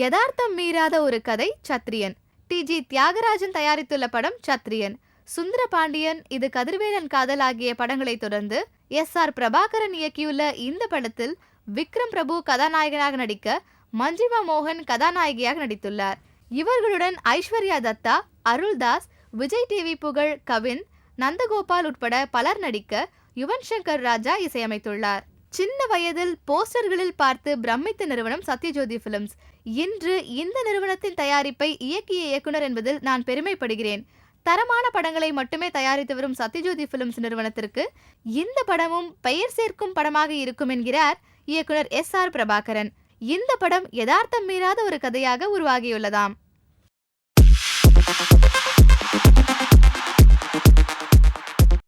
யதார்த்தம் மீறாத ஒரு கதை சத்ரியன். டி. ஜி. தியாகராஜன் தயாரித்துள்ள படம் சத்ரியன். சுந்தர பாண்டியன் இது கதிர்வேலன் காதல் ஆகிய படங்களை தொடர்ந்து எஸ். ஆர். பிரபாகரன் இயக்கியுள்ள இந்த படத்தில் விக்ரம் பிரபு கதாநாயகனாக நடிக்க மஞ்சிமா மோகன் கதாநாயகியாக நடித்துள்ளார். இவர்களுடன் ஐஸ்வர்யா தத்தா அருள்தாஸ் விஜய் டிவி புகழ் கவின் நந்தகோபால் உட்பட பலர் நடிக்க யுவன் சங்கர் ராஜா இசையமைத்துள்ளார். சின்ன வயதில் போஸ்டர்களில் பார்த்து பிரமித்த நிறுவனம் சத்யஜோதி பிலிம்ஸ் இன்று இந்த நிறுவனத்தின் தயாரிப்பை இயக்கிய இயக்குனர் என்பதில் நான் பெருமைப்படுகிறேன். தரமான படங்களை மட்டுமே தயாரித்து வரும் சத்யஜோதி பிலிம்ஸ் நிறுவனத்திற்கு இந்த படமும் பெயர் சேர்க்கும் படமாக இருக்கும் என்கிறார் இயக்குனர் எஸ் ஆர் பிரபாகரன். இந்த படம் யதார்த்தம் மீறாத ஒரு கதையாக உருவாகியுள்ளதாம்.